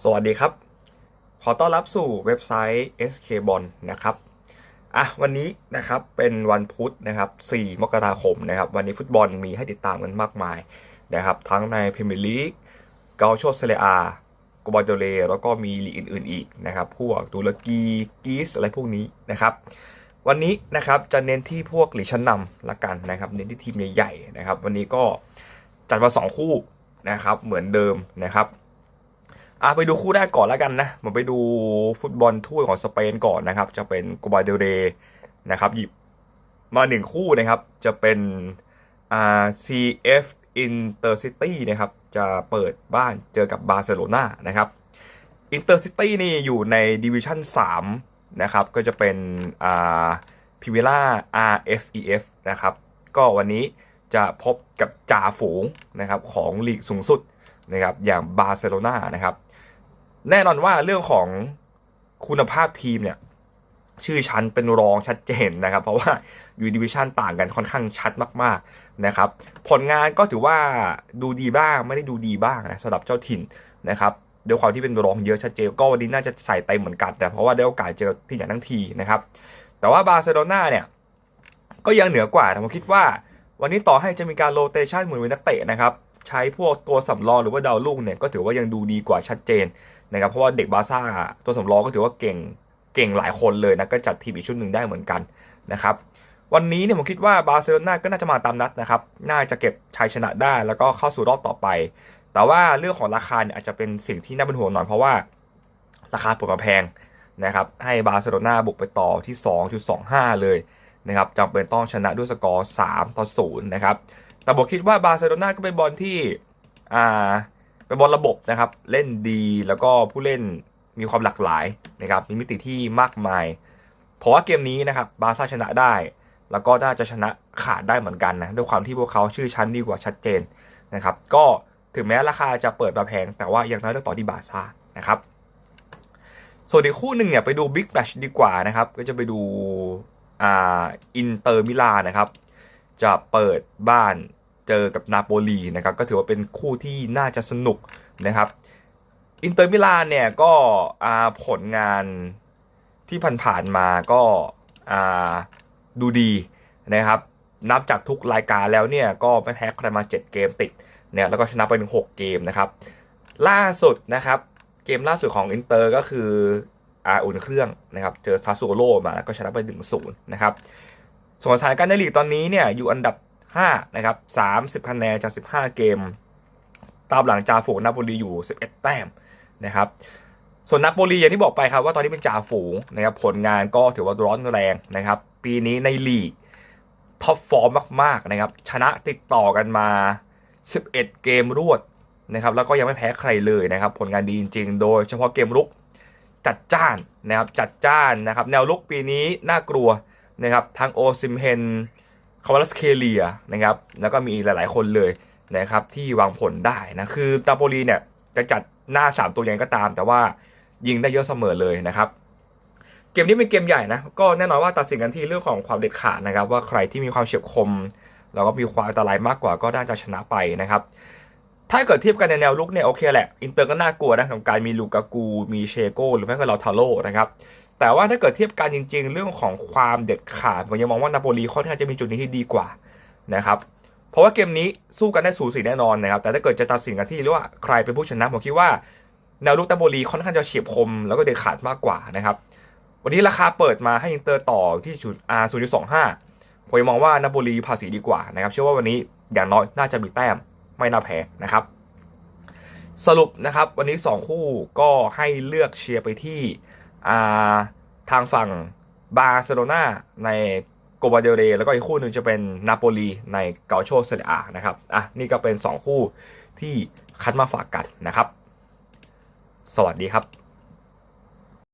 สวัสดีครับ ขอต้อนรับสู่เว็บไซต์ SK b o n นะครับ อะวันนี้นะครับเป็นวันพุธนะครับ 4 มกราคมนะครับ วันนี้ฟุตบอลมีให้ติดตามกันมากมายนะครับ ทั้งในพรีเมียร์ลีก เกาโชเซเรียอาโกบาโดเล แล้วก็มีลีกอื่น ๆ อีกนะครับ พวกตุรกีกรีซอะไรพวกนี้นะครับ วันนี้นะครับจะเน้นที่พวกลีกชั้นนำละกันนะครับ เน้นที่ทีมใหญ่ๆนะครับ วันนี้ก็จัดมา 2 คู่นะครับ เหมือนเดิมนะครับ อะไปดูคู่แรกก่อนแล้วกันนะมาไปดูฟุตบอลถ้วยของสเปนก่อนนะครับ จะเป็นโกบาเดเรนะครับ หยิบมาหนึ่งคู่นะครับ จะเป็นอ่า CF Intercity นะครับ จะเปิดบ้านเจอกับบาร์เซโลนานะครับ Intercity นี่อยู่ในดิวิชั่น3นะครับ ก็จะเป็นอ่าพิเวล่า RFEF นะครับ ก็วันนี้จะพบกับจ่าฝูงนะครับของลีกสูงสุดนะครับอย่างบาร์เซโลนานะครับ แน่นอนว่าเรื่องของคุณภาพทีมเนี่ย ชื่อชั้นเป็นรองชัดเจนนะครับ เพราะว่าอยู่ดิวิชันต่างกันค่อนข้างชัดมากๆนะครับ ผลงานก็ถือว่าดูดีบ้างไม่ได้ดูดีบ้างนะสำหรับเจ้าถิ่นนะครับด้วยความที่เป็นรองเยอะชัดเจนก็วันนี้น่าจะใส่เต็มเหมือนกันนะเพราะว่าได้โอกาสเจอที่อย่างทั้งทีนะครับ แต่ว่าบาร์เซโลนาเนี่ยก็ยังเหนือกว่าแต่ผมคิดว่า วันนี้ต่อให้จะมีการโรเตชันเหมือนนักเตะนะครับ ใช้พวกตัวสำรองหรือว่าดาวรุ่งเนี่ยก็ถือว่ายังดูดีกว่าชัดเจน นะครับเพราะว่าเด็กบาซ่าตัวสำรองก็ถือว่าเก่งเก่งหลายคนเลยนะก็จัดทีมอีกชุดหนึ่งได้เหมือนกันนะครับวันนี้เนี่ยผมคิดว่าบาร์เซโลนาก็น่าจะมาตามนัดนะครับ น่าจะเก็บชัยชนะได้แล้วก็เข้าสู่รอบต่อไป แต่ว่าเรื่องของราคาเนี่ยอาจจะเป็นสิ่งที่น่าเป็นห่วงหน่อยเพราะว่าราคาเปิดมาแพงนะครับ ให้บาร์เซโลนาบุกไปต่อที่ 2.25 เลยนะครับจำเป็นต้องชนะด้วยสกอร์ 3 ต่อ 0 นะครับ แต่ผมคิดว่าบาร์เซโลนาก็เป็นบอลที่อ่า เป็นบอลระบบนะครับ เล่นดีแล้วก็ผู้เล่นมีความหลากหลายนะครับ มีมิติที่มากมายเพราะว่าเกมนี้นะครับบาซ่าชนะได้ แล้วก็น่าจะชนะขาดได้เหมือนกันนะด้วยความที่พวกเขาชื่อชั้นดีกว่าชัดเจนนะครับ ก็ถึงแม้ราคาจะเปิดมาแพง แต่ว่ายังน้อยต้องต่อที่บาซ่านะครับ ส่วนอีกคู่หนึ่งเนี่ยไปดูบิ๊กแมชดีกว่านะครับ ก็จะไปดูอ่าอินเตอร์มิลานนะครับ จะเปิดบ้าน เจอกับนาโปลีนะครับก็ถือว่าเป็นคู่ที่น่าจะสนุกนะครับอินเตอร์มิลานเนี่ยก็ผลงานที่ผ่านๆมาก็ดูดีนะครับ นับจากทุกรายการแล้วเนี่ยก็ไม่แพ้ใครมา 7 เกมติดเนี่ยแล้วก็ชนะไปถึง6เกมนะครับ ล่าสุดนะครับ เกมล่าสุดของอินเตอร์ก็คืออาอุ่นเครื่องนะครับ เจอซาซูโร่มาแล้วก็ชนะไปถึงศูนย์นะครับส่วนสถานการณ์ในลีกตอนนี้เนี่ยอยู่อันดับ 5นะครับ30คะแนนจาก 15 เกม ตามหลังจ่าฝูงนาโปลีอยู่ 11 แต้มนะครับส่วนนาโปลีอย่างที่บอกไปครับว่าตอนนี้เป็นจ่าฝูงนะครับผลงานก็ถือว่าร้อนแรงนะครับ ปีนี้ในลีกท็อปฟอร์มมากๆนะครับ ชนะติดต่อกันมา 11 เกมรวดนะครับแล้วก็ยังไม่แพ้ใครเลยนะครับ ผลงานดีจริงๆ โดยเฉพาะเกมลุกจัดจ้านนะครับจัดจ้านนะครับ แนวลุกปีนี้น่ากลัวนะครับทั้งโอซิมเฮน คาร์ลัสเคเลียนะครับ แล้วก็มีหลาย ๆ คนเลยนะครับที่วางผลได้นะ คือตาโปลีเนี่ยจะจัดหน้า 3 ตัวยังไงก็ตาม แต่ว่ายิงได้เยอะเสมอเลยนะครับ เกมนี้เป็นเกมใหญ่นะ ก็แน่นอนว่าตัดสินกันที่เรื่องของความเด็ดขาดนะครับ ว่าใครที่มีความเฉียบคม แล้วก็มีความอันตรายมากกว่าก็น่าจะชนะไปนะครับ ถ้าเกิดเทียบกันในแนวลุกเนี่ยโอเคแหละ อินเตอร์ก็น่ากลัวนะของการมีลูกากู มีเชโก้หรือแม้กระทั่งเราทาโร่นะครับ แต่ว่าถ้าเกิดเทียบกันจริง ๆ เรื่องของความเด็ดขาดผมยังมองว่านาโปลีค่อนข้างจะมีจุดนี้ที่ดีกว่านะครับเพราะว่าเกมนี้สู้กันได้สูสีแน่นอนนะครับแต่ถ้าเกิดจะตัดสินกันที่เรียกว่าใครเป็นผู้ชนะผมคิดว่าแนวลุกนาโปลีค่อนข้างจะเฉียบคม แล้วก็เด็ดขาดมากกว่านะครับวันนี้ราคาเปิดมาให้อินเตอร์ต่อที่จุด R 0.25ผมยังมองว่านาโปลีภาษีดีกว่านะครับเชื่อว่าวันนี้อย่างน้อยน่าจะมีแต้มไม่น่าแพ้นะครับสรุปนะครับวันนี้ 2 คู่ก็ให้เลือกเชียร์ไปที่ ทางฝั่งบาร์เซโลนาในโกบาเดเรแล้วก็อีกคู่หนึ่งจะเป็นนาโปลีในเกาโชเซเรียอานะครับอะนี่ก็เป็น 2 คู่ที่คัดมาฝากกันนะครับ สวัสดีครับ